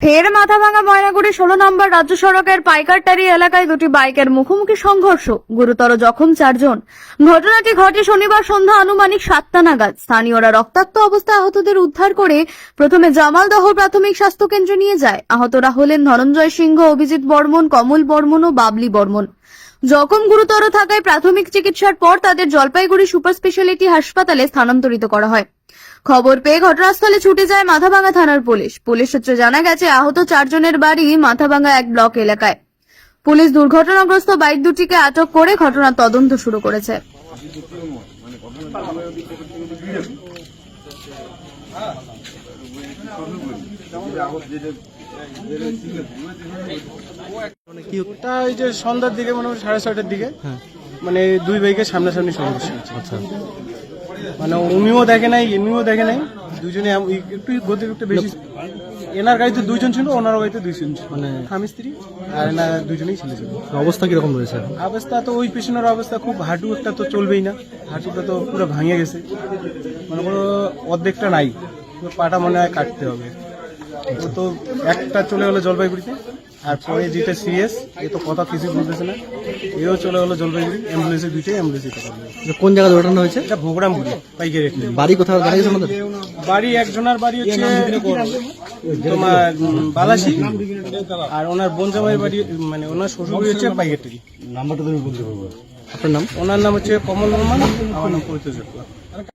ফের মাথাভাঙা ময়নাগুড়ি ষোলো নম্বর রাজ্য সড়কের পাইকারটারি এলাকায় দুটি বাইকের মুখোমুখি সংঘর্ষ। গুরুতর জখম চারজন। ঘটনাটি ঘটে শনিবার সন্ধ্যা আনুমানিক সাতটা নাগাদ। স্থানীয়রা রক্তাক্ত অবস্থায় আহতদের উদ্ধার করে প্রথমে জামালদহ প্রাথমিক স্বাস্থ্য কেন্দ্রে নিয়ে যায়। আহতরা হলেন ধনঞ্জয় সিংহ, অভিজিৎ বর্মন, কমল বর্মন ও বাবলি বর্মন। জখম গুরুতর থাকায় প্রাথমিক চিকিৎসার পর তাদের জলপাইগুড়ি সুপার স্পেশালিটি হাসপাতালে স্থানান্তরিত করা হয়। খবর পেয়ে ঘটনাস্থলে ছুটে যায় মাথাভাঙ্গা থানার পুলিশ। পুলিশ সূত্রে জানা গেছে, আহত চারজনের বাড়ি মাথাভাঙ্গা এক ব্লক এলাকায়। পুলিশ দুর্ঘটনাগ্রস্ত বাইক দুটিকে আটক করে ঘটনার তদন্ত শুরু করেছে। ওটা এই যে সন্ধ্যার দিকে মনে হয় সাড়ে ছয়টার দিকে। মানে দুই বাইকের সামনাসামনি সংঘর্ষ হয়েছে। আচ্ছা। মানে উনিও দেখে নাই এমনিও দেখে নাই দুজনে একটু গতি একটু বেশি এনার গাড়িতে দুইজন ছিল ওনার গাড়িতে দুইজন ছিল। মানে স্বামী স্ত্রী? আর এনার দুজনেই ছেলে ছিল অবস্থা কীরকম রয়েছে? অবস্থা তো ওই পেশেন্টের অবস্থা খুব হাঁটু একটা তো চলবেই না। হাঁটুটা তো পুরো ভাঙে গেছে। মানে কোনো অর্ধেকটা নাই। পাটা মনে হয় কাটতে হবে। ও তো একটা চলে গেলো জলপাইগুড়িতে। আর পরে যেটা সিরিয়াস এ তো কথা কিছু বলতেছে না। এও চলে গেলো জলপাইগুড়ি অ্যাম্বুলেন্সে দুইটাই অ্যাম্বুলেন্সে পারবে কোন জায়গায় দুর্ঘটনা হয়েছে? এটা ভোগরামপুরি পাইকারি বাড়ি কোথাও জানা গেছে আমাদের বাড়ি একজনের বাড়ি হচ্ছে তোমার বালাসি আর ওনার বোন জামাইয়ের বাড়ি মানে ওনার শ্বশুর বাড়ি হচ্ছে পাইকারি। আপনার নাম? ওনার নাম হচ্ছে কমল বর্মন আমার নাম চট্টোপাধ্যায়